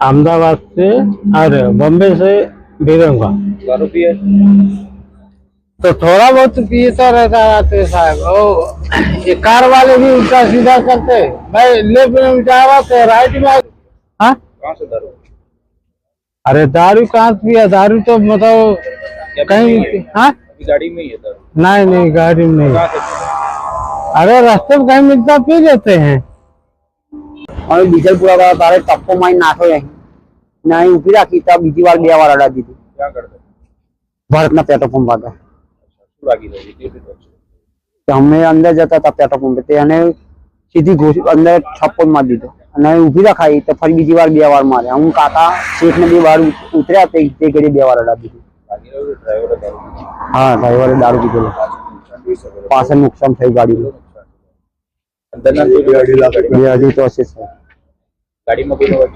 अहमदाबाद से हो बॉम्बे से बीरंगा। दारू पिए तो थोड़ा बहुत पीता रहता है आते साहब। ओ ये कार वाले भी उल्टा सीधा करते हैं। भाई लेफ़्ट में जा रहा तो राइट में हाँ? कहाँ से दारू? अरे दारू कहाँ से पिया? दारू तो मतलब कहीं हाँ? गाड़ी में ही है दारू। नहीं नहीं गाड़ी में नहीं? अरे रास्ते में कहीं मिलता पी लेते हैं। હવે ડીઝલ પૂરા કરવા તારે ટપ્પો મારી નાખ્યો અહીં ને અહીં ઊભી રાખી તો બીજી વાર બે વાર અડા દીધી. ભારતના પેટ્રોલ પંપ આગળ. અમે અંદર જતા હતા પેટ્રોલ પંપે. તેને સીધી સીધી અંદર છપ્પનમાં દીધો. અને અહીં ઊભી રખાઈ તો ફરી બીજી વાર બે વાર મારે હું કાકા શેઠ ને બે વાર ઉતર્યા તે તે ઘડી બે વાર અડા દીધી. હા ડ્રાઈવરે દારૂ પીધેલો. પાસે નુકસાન થઈ ગાડીનું दो लाख रुपये गाडी मग